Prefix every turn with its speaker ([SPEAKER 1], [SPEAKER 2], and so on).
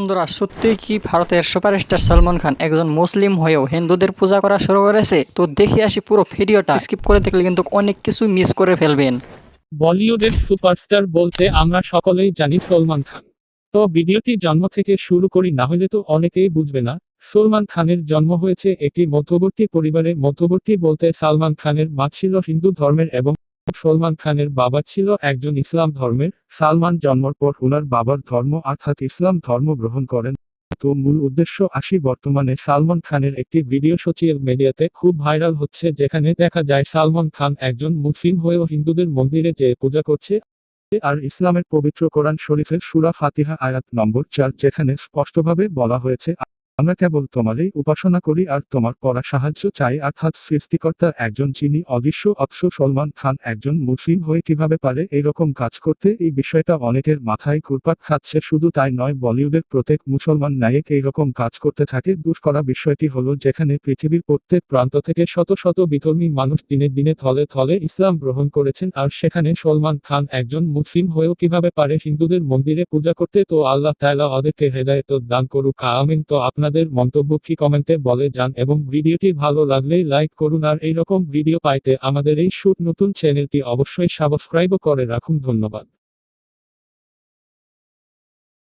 [SPEAKER 1] বন্ধুরা, সত্যিই কি ভারতের সুপারস্টার সলমান খান একজন মুসলিম হয়েও হিন্দুদের পূজা করা শুরু করেছে? তো দেখে আসি পুরো ভিডিওটা। স্কিপ করে দেখলে কিন্তু অনেক কিছু মিস করে ফেলবেন।
[SPEAKER 2] বলিউডের সুপারস্টার বলতে আমরা সকলেই জানি সলমান খান। তো ভিডিওটি জন্ম থেকে শুরু করি, না হলে তো অনেকেই বুঝবে না। সলমান খানের জন্ম হয়েছে একটি মধ্যবর্তী পরিবারে। মধ্যবর্তী বলতে সালমান খানের মা ছিল হিন্দু ধর্মের এবং সলমান খানের বাবা ছিল একজন ইসলাম ধর্মের সালমান জন্মর পর ওনার বাবার ধর্ম অর্থাৎ ইসলাম ধর্ম গ্রহণ করেন। তো মূল উদ্দেশ্য আসি বর্তমানে সালমান খানের একটি ভিডিও সোশ্যাল মিডিয়াতে খুব ভাইরাল হচ্ছে, যেখানে দেখা যায় সালমান খান একজন মুসলিম হয়েও হিন্দুদের মন্দিরে যেয়ে পূজা করছে আর ইসলামের পবিত্র কোরআন শরীফের সুরা ফাতিহা আয়াত নম্বর চার, যেখানে স্পষ্টভাবে বলা হয়েছে আমরা কেবল তোমারই উপাসনা করি আর তোমার পড়া সাহায্য চাই। অর্থাৎ সৃষ্টিকর্তা একজন যিনি অদৃশ্য, অথচ সলমান খান একজন মুসলিম হয়ে কীভাবে পারে এইরকম কাজ করতে? এই বিষয়টা অনেকের মাথায় ঘুরপাক খাচ্ছে। শুধু তাই নয়, বলিউডের প্রত্যেক মুসলমান নায়ক এইরকম কাজ করতে থাকে। দূর করা বিষয়টি হলো যেখানে পৃথিবীর প্রত্যেক প্রান্ত থেকে শত শত বিধর্মী মানুষ দিনে দিনে থলে থলে ইসলাম গ্রহণ করেছেন আর সেখানে সলমান খান একজন মুসলিম হয়েও কীভাবে পারে? হিন্দুদের মন্দিরে পূজা করতে তো আল্লাহ তাআলা ওদেরকে হেদায়েত দান করুক। আমিন। তো আপনাদের মন্তব্য কি কমেন্টে বলে যান এবং ভিডিওটি ভালো লাগলে লাইক করুন আর এইরকম ভিডিও পাইতে আমাদের এই শুট নতুন চ্যানেলটি অবশ্যই সাবস্ক্রাইবও করে রাখুন ধন্যবাদ।